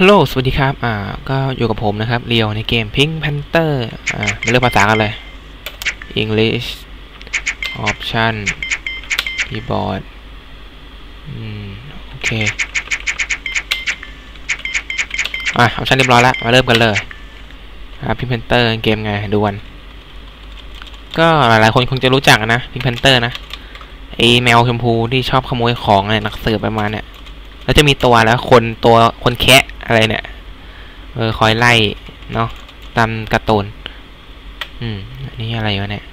ฮัลโหล สวัสดีครับ อ่า ก็อยู่กับผมนะครับ เรียวในเกม Pink Panther อ่าไม่เลือกภาษากันเลย English Option Keyboard อืม โอเค อะออปชันเรียบร้อยแล้ว มาเริ่มกันเลย อ่า Pink Panther เกมไงดูกัน ก็หลายๆคนคงจะรู้จักนะ Pink Panther นะ ไอแมวชมพูที่ชอบขโมยของเนี่ยนักสืบประมาณเนี่ยแล้วจะมีตัวแล้วคนตัวคนแคะ อะไรเนี่ย เออคอยไล่เนาะตามกร์ตูนอืมนนี้อะไรวะเนี่ย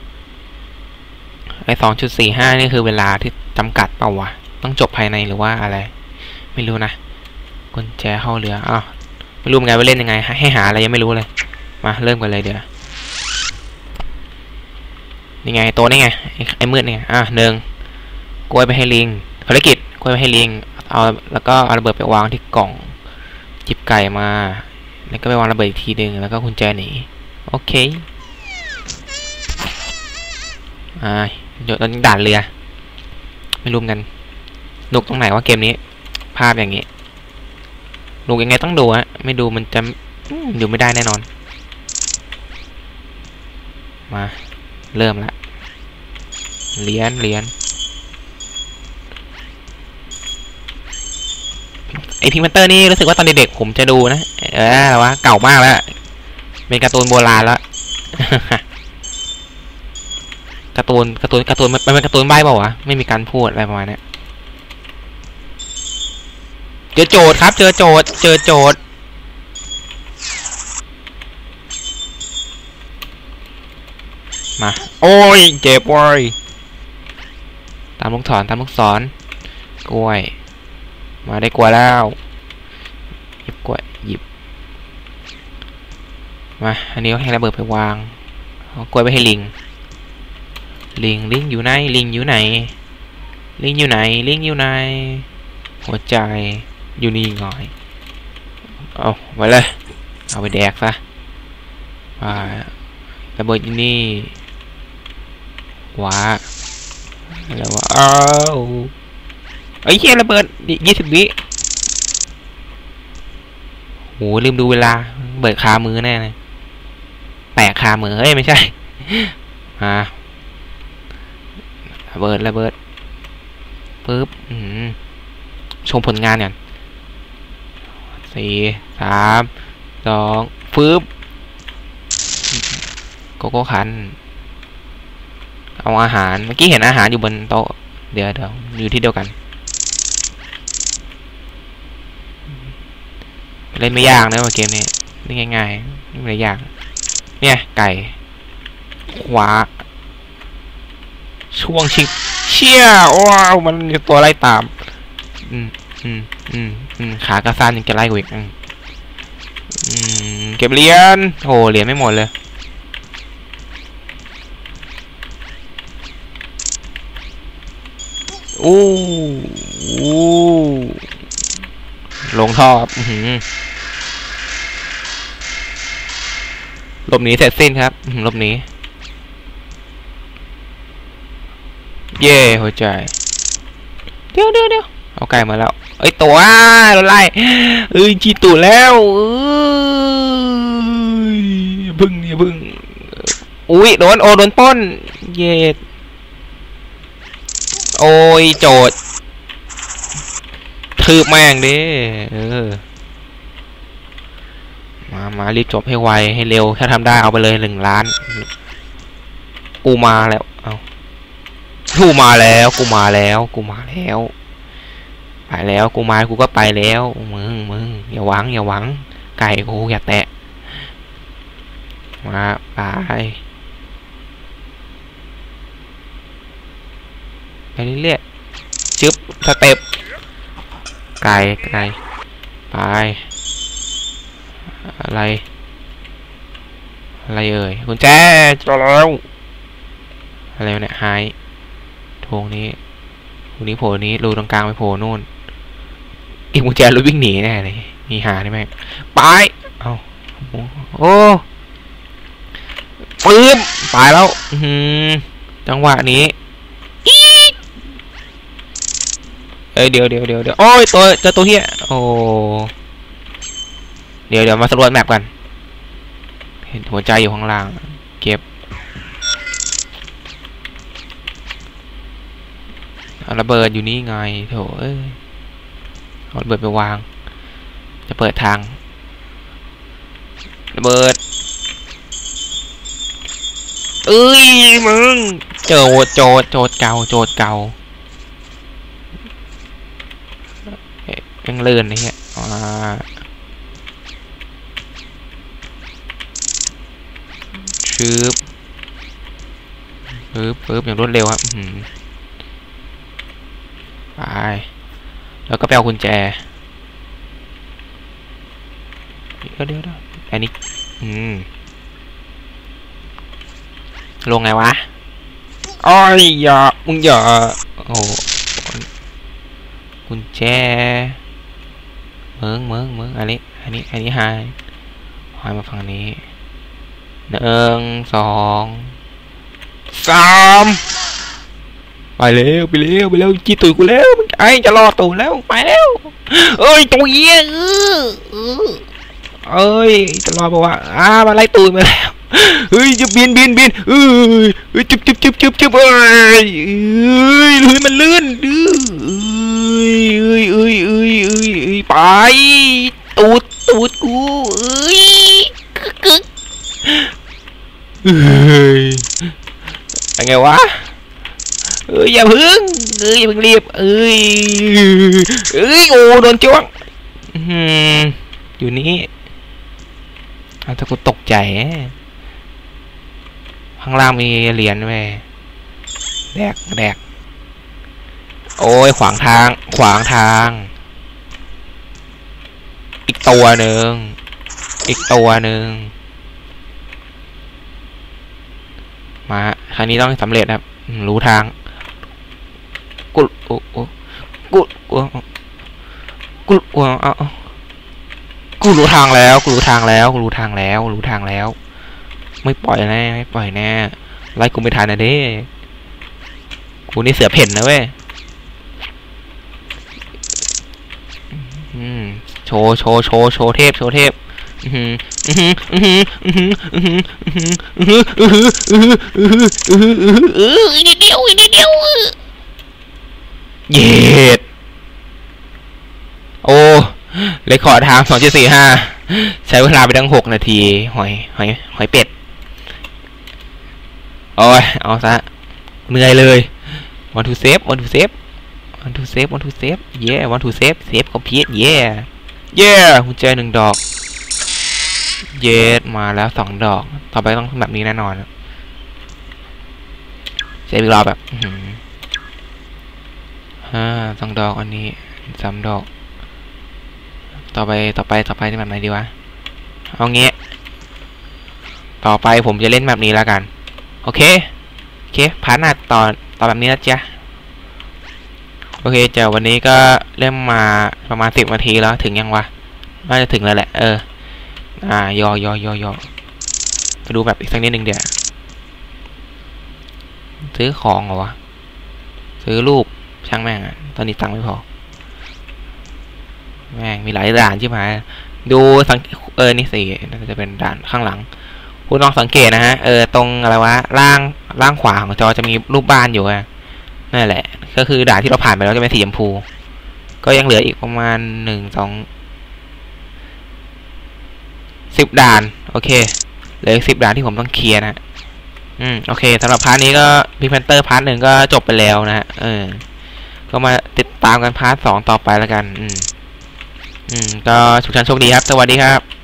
ไอสองจุดสี่ห้านี่คือเวลาที่จำกัดเปล่าวะ ต้องจบภายในหรือว่าอะไร ไม่รู้นะกุญแจเข้าเรืออ้าวไม่รู้เหมือนกันว่าเล่นยังไง ให้หาอะไรยังไม่รู้เลย มาเริ่มกันเลยเดี๋ยวนี่ไงตัวนี่ไงไอ้ไอ้มืดนี่ไงอะหนึ่งกล้วยไปให้ลิงภารกิจกล้วยไปให้ลิงเอาแล้วก็เอาระเบิดไปวางที่กล่อง จิบไก่มา แล้วก็ไปวางระเบิดอีกทีหนึ่งแล้วก็กุญแจหนีโอเคอ่าเดี๋ยวตอนนี้ด่านเรือ ไม่รู้กันหนุกตรงไหนว่าเกมนี้ ภาพอย่างนี้หนุกยังไงต้องดูฮะไม่ดูมันจะอืมดูไม่ได้แน่นอน มา เริ่มละเหรียญเหรียญ ไอพิงมันเตอร์นี่รู้สึกว่าตอนเด็กๆผมจะดูนะ เอออะไรวะเก่ามากแล้ว เป็นการ์ตูนโบราณแล้วการ์ตูนการ์ตูนการ์ตูนมันเป็นการ์ตูนใบ้เปล่าวะไม่มีการพูดอะไรประมาณนี้เจอโจทย์ครับ เจอโจทย์เจอโจทย์มา โอ้ย เจ็บว้ยตามลูกศรตามลูกศรกล้วย มาได้กล้วแล้วหยิบกล้วยหยิบ มา อันนี้ก็ให้ระเบิดไปวางเอากล้วยไปให้ลิง ลิง ลิงอยู่ไหน ลิงอยู่ไหน ลิงอยู่ไหน ลิงอยู่ไหน หัวใจอยู่นี่หน่อย เอาไว้เลย เอาไปแดกซะอ่าระเบิดอยู่นี่ว้าแล้วว่าอ้าว ไอ้เหี้ยระเบิดยี่สิบวิโหลืมดูเวลา เบิดคามือแน่เลยแตกคามือเฮ้ยไม่ใช่อ่าระเบิดระเบิดปึ๊บชมผลงานก่อนสี่สามสองปึ๊บโกโก้คัน เอาอาหาร เมื่อกี้เห็นอาหารอยู่บนโต๊ะ เดี๋ยวเดี๋ยวอยู่ที่เดียวกัน เล่นไม่ยากนะว่าเกมนี้เล่นง่ายๆไม่ได้ยาก เนี่ยไก่ขวาช่วงชิงเชี่ยว้าวมันตัวไล่ตาม อืมอืมอืมอืมขากระซานยังจะไล่กูอีกอืมอืมเก็บเหรียญโหเหรียญไม่หมดเลยอู้อู้ ลงท่อครับหลบหนีเสร็จสิ้นครับหลบหนีเย่หัวใจ เดี๋ยวเดี๋ยวเดี๋ยวเอาไก่มาแล้ว เอ้ยตัวอ้าโดนไล่เอ้ยจีตูแล้วเอ้ยพึ่งอย่าพึ่งอุ้ยโดนโอโดนป้น เย็ดโอ้ยโจด ทืบแม่งดิเออ มามารีบจบให้ไวให้เร็ว ถ้าทำได้เอาไปเลยหนึ่งล้าน กูมาแล้ว เอากูมาแล้ว กูมาแล้ว กูมาแล้ว ไปแล้ว กูมา กูก็ไปแล้ว มึง มึง อย่าหวัง อย่าหวัง ไก่กูอย่าแตะ มาไปไปเรื่อยๆจึ๊บสเต็ป ไก่ไก่ไปอะไร อะไรเอ่ยกุญแจเจอแล้วอะไรวะเนี่ยหายโถงนี้ตรงนี้โผล่นี้รูตรงกลางไปโผล่นู่น อีกกุญแจรถวิ่งหนีแน่เลยมีหาได้ไหมไปเอาโอ้ปื้มไปแล้วอือหือจังหวะนี้ เอ้ยเดี๋ยวเดี๋ยวเดี๋ยวเดี๋ยวโอ้ยตัวเจอตัวเฮียโอ้เดี๋ยวเดี๋ยวมาสำรวจแมปกัน เห็นหัวใจอยู่ข้างล่าง เก็บระเบิดอยู่นี่ไงโถเอ้ยเอาระเบิดไปวาง จะเปิดทางระเบิดเอ้ยมึงโจดโจดโจดเก่าโจดเก่าเอ๊ะยั งเลื่อนนี่ฮะอ่าชืบปึ๊บปึ๊บอย่างรวดเร็วครับอื้อหือไป แล้วก็ไปเอากุญแจ เดี๋ยวเดี๋ยวเดี๋ยวอันนี้ อืม ลงไงวะอ้อยอย่ามึงอย่าโอ้โหกุญแจ เมืองเมืองเมืองอันนี้ อันนี้ อันนี้หายหายมาฝั่งนี้หนึ่งสองสามไปเร็วไปเร็วไปเร็วจีตุยกูแล้วมึงไอ้จะรอตูแล้วไปแล้วเอ้ยตัวเยี่ยเออเอ้ยจะรอบอกว่าอ้ามาไล่ตูยมาแล้วเฮ้ยจะบินบินบินเอ้ยเฮ้ยจุบจุบจุบจุบจุบเอ้ยเอ้ยเฮ้ยมันลื่นดื้อเอ้ยเอ้ยเอ้ยเอ้ ยเอ้ยไปตูดตูดกูเอ้ยกึกกึกเอ้ยเป็นไงวะเอ้ยอย่าพึ่งเอ้ยอย่าพิ่งรีบเอ้ยเอ้ยโอ้โดนจ้วงอื้อยู่นี่อาถ้ากูตกใจข้างล่างมีเหรียญเว้แดกแดกโอ้ยขวางทางขวางทาง อีกตัวหนึ่ง อีกตัวหนึ่ง มาครั้งนี้ต้องสำเร็จครับ รู้ทางกูโอ้โอ้กูกูกูกูเอาเอากูรู้ทางแล้วกูรู้ทางแล้วกูรู้ทางแล้วรู้ทางแล้ว ไม่ปล่อยแน่ไม่ปล่อยแน่ไล่กูไม่ทันนะเด้กูนี่เสือเพ่นนะเว้ยอืม โชว์โชว์โชว์โชว์เทพโชว์เทพนิดเดียวนิดเดียวเย็ดโอ้เลคคอร์ดทางสองจุดสี่ห้าใช้เวลาไปตั้งหกนาที หอย หอย หอยเป็ด โอ้ย เอาซะ เหนื่อยเลย want to save want to save want to save want to save yeah want to save save complete yeah yeah กุญแจหนึ่งดอก เยสมาแล้วสองดอก ต่อไปต้องแบบนี้แน่นอนเซฟอีกรอบแบบห้าสองดอกอันนี้สามดอก ต่อไปต่อไปต่อไปจะแบบไหนดีวะ เอางี้ ต่อไปผมจะเล่นแบบนี้แล้วกัน โอเค โอเคพาร์ทหน้าต่อนตอแบบนี้นะจ๊ะ โอเคเจ้าวันนี้ก็เล่มมาประมาณสิบนาทีแล้วถึงยังวะน่าจะถึงแล้วแหละ เออ อ่ายอยอยอยอไปดูแบบอีกสักนิดหนึ่งเดี๋ยวซื้อของเหรอวะ ซื้อรูปช่างแม่งอะตอนนี้ตังค์ไม่พอ แม่งมีหลายด่านใช่ไหมดูสังเออนี่สิน่าจะเป็นด่านข้างหลังคุณลองสังเกตนะฮะเออตรงอะไรวะล่างล่างขวาของจอจะมีรูปบ้านอยู่อะ นั่นแหละ ก็คือด่านที่เราผ่านไปแล้วจะเป็นสีชมพู ก็ยังเหลืออีกประมาณหนึ่งสองสิบด่าน โอเคเหลืออีกสิบด่านที่ผมต้องเคลียร์นะอืมโอเคสำหรับพาร์ทนี้ก็พิพันเตอร์พาร์ทหนึ่งก็จบไปแล้วนะฮะเออ ก็มาติดตามกันพาร์ทสองต่อไปแล้วกัน อืม อืม ก็สุขสันโชคดีครับ สวัสดีครับ